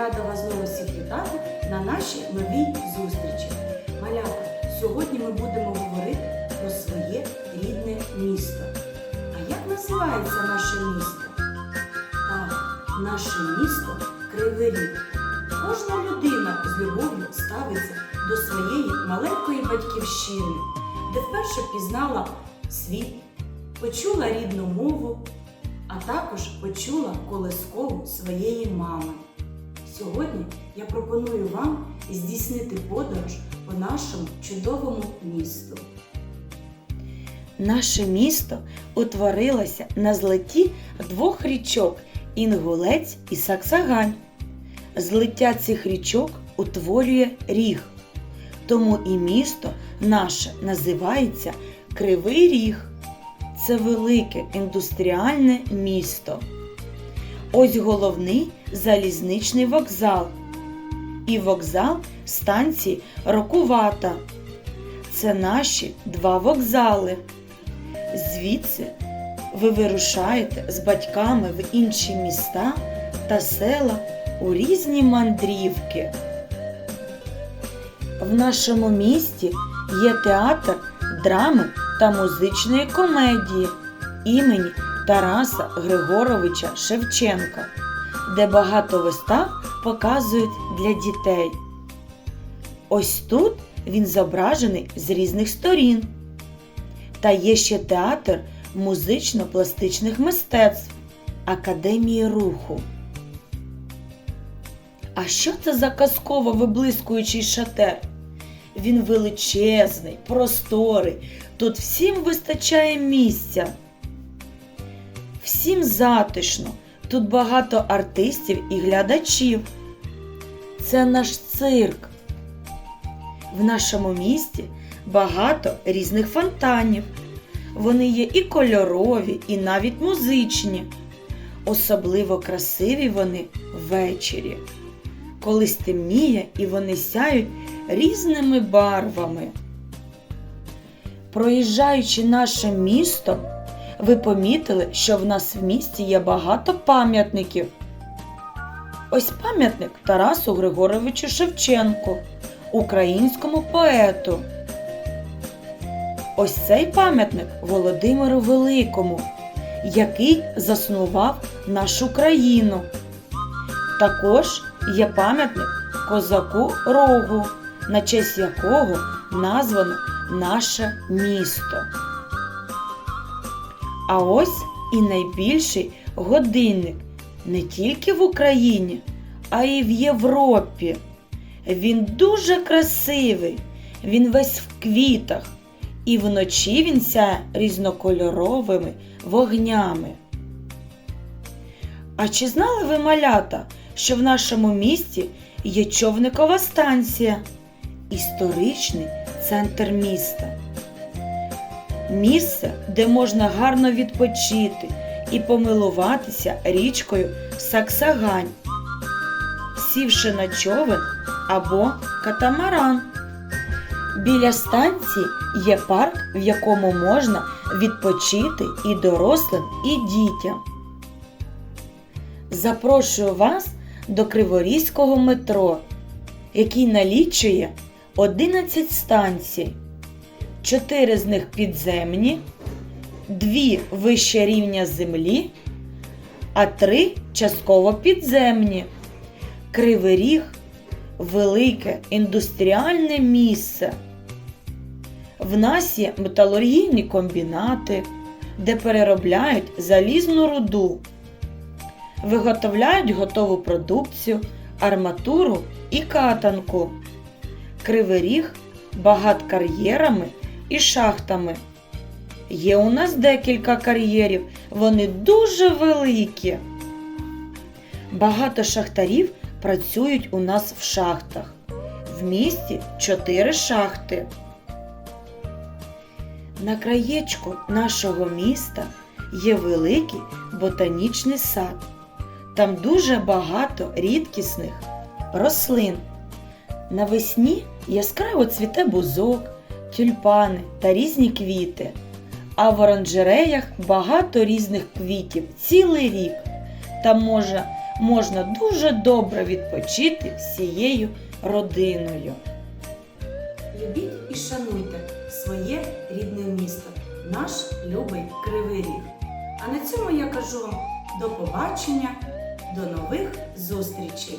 рада вас знову всіх вітати на нашій новій зустрічі. Малята, сьогодні ми будемо говорити про своє рідне місто. А як називається наше місто? Так, наше місто Кривий Ріг. Кожна людина з любов'ю ставиться до своєї маленької батьківщини, де вперше пізнала світ, почула рідну мову, а також почула колискову своєї мами. Сьогодні я пропоную вам здійснити подорож по нашому чудовому місту. Наше місто утворилося на злиті двох річок Інгулець і Саксагань. Злиття цих річок утворює ріг. Тому і місто наше називається Кривий Ріг. Це велике індустріальне місто. Ось головний залізничний вокзал. І вокзал станції Рокувата. Це наші два вокзали. Звідси ви вирушаєте з батьками в інші міста та села у різні мандрівки. В нашому місті є театр драми та музичної комедії імені Тараса Григоровича Шевченка, де багато вистав показують для дітей. Ось тут він зображений з різних сторін. Та є ще театр музично-пластичних мистецтв Академії руху. А що це за казково виблискуючий шатер? Він величезний, просторий, тут всім вистачає місця. Всім затишно, тут багато артистів і глядачів. Це наш цирк. В нашому місті багато різних фонтанів. Вони є і кольорові, і навіть музичні. Особливо красиві вони ввечері, коли стемніє і вони сяють різними барвами. Проїжджаючи наше місто, ви помітили, що в нас в місті є багато пам'ятників. Ось пам'ятник Тарасу Григоровичу Шевченку, українському поету. Ось цей пам'ятник Володимиру Великому, який заснував нашу країну. Також є пам'ятник козаку Рогу, на честь якого названо наше місто. А ось і найбільший годинник не тільки в Україні, а й в Європі. Він дуже красивий, він весь в квітах, і вночі він сяє різнокольоровими вогнями. А чи знали ви, малята, що в нашому місті є човникова станція, історичний центр міста? Місце, де можна гарно відпочити і помилуватися річкою Саксагань, сівши на човен або катамаран. Біля станції є парк, в якому можна відпочити і дорослим, і дітям. Запрошую вас до Криворізького метро, який налічує 11 станцій. Чотири з них підземні, дві вище рівня землі, а три частково підземні. Кривий Ріг велике індустріальне місце. В нас є металургійні комбінати, де переробляють залізну руду, виготовляють готову продукцію, арматуру і катанку. Кривий Ріг багат кар'єрами і шахтами. Є у нас декілька кар'єрів, вони дуже великі. Багато шахтарів працюють у нас в шахтах. В місті чотири шахти. На краєчку нашого міста є великий ботанічний сад. Там дуже багато рідкісних рослин. Навесні яскраво цвіте бузок, тюльпани та різні квіти. А в оранжереях багато різних квітів цілий рік. Там може можна дуже добре відпочити всією родиною. Любіть і шануйте своє рідне місто, наш любий Кривий Ріг. А на цьому я кажу вам до побачення, до нових зустрічей!